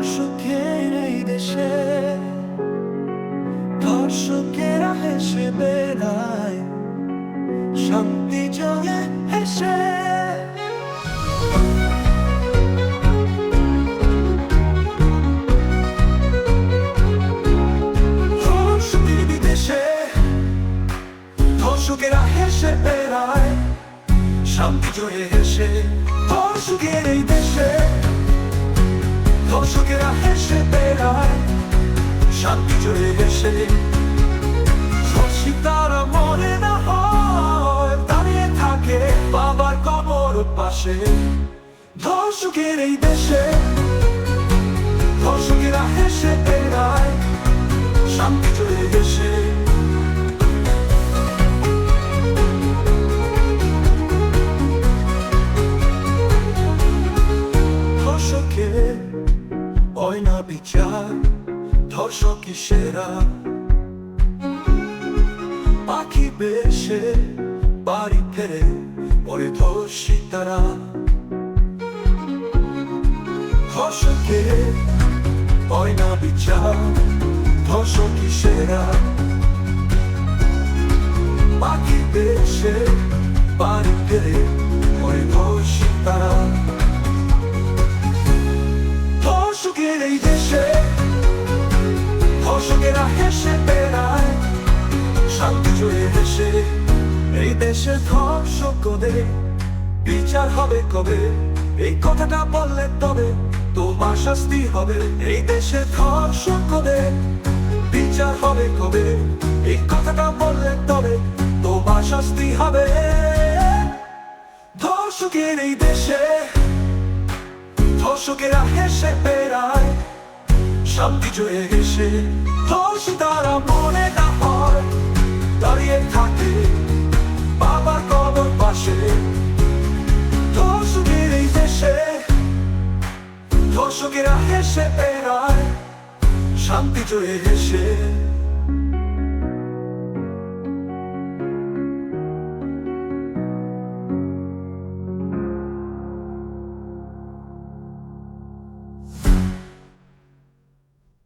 ধর্ষকের এই দেশে, ধর্ষকেরা হেসে বেড়ায়, শান্তি জগে হেসে। ধর্ষকেরা হেসে বেড়ায়, শান্তি জয়ে হেসে। ধর্ষকের এই দেশে ধর্ষকেরা হেসে বেড়ায়, শান্তি জয়ে হেসে মনে না হয় দাঁড়িয়ে থাকে বাবার কবর পাশে। ধর্ষকের এই দেশে হেসে বেড়ায়, শান্তি জয়ে হেসে ধর্ষকের অয়না বিচার ধর্ষকই সেরা? পাখি বেশে, বাড়ি ফেরে, পরে ধর্ষি তারা। ধর্ষকের অয়না বিচার ধর্ষকই সেরা? পাখি বেশে, বাড়ি ফেরে, পরে ধর্ষি ধর্ষকেরা হেসে বেড়ায় শান্তি জুড়ে হেসে এই দেশে ধর্ষকদের বিচার হবে কবে? এই কথাটা বললে তবে তোমার শাস্তি হবে। এই দেশে ধর্ষকদের বিচার হবে কবে? এই কথাটা বললে তবে তোমার শাস্তি হবে। ধর্ষকের এই দেশে, ধর্ষকেরা হেসে বেড়ায় শান্তি জয়ে গেছে। ধর্ষি তারা মনে না হয়, দাঁড়িয়ে থাকে বাবার কবর পাশে। ধর্ষকের এই দেশে ধর্ষকেরা হেসে পেরায় শান্তি জয়ে হেসে।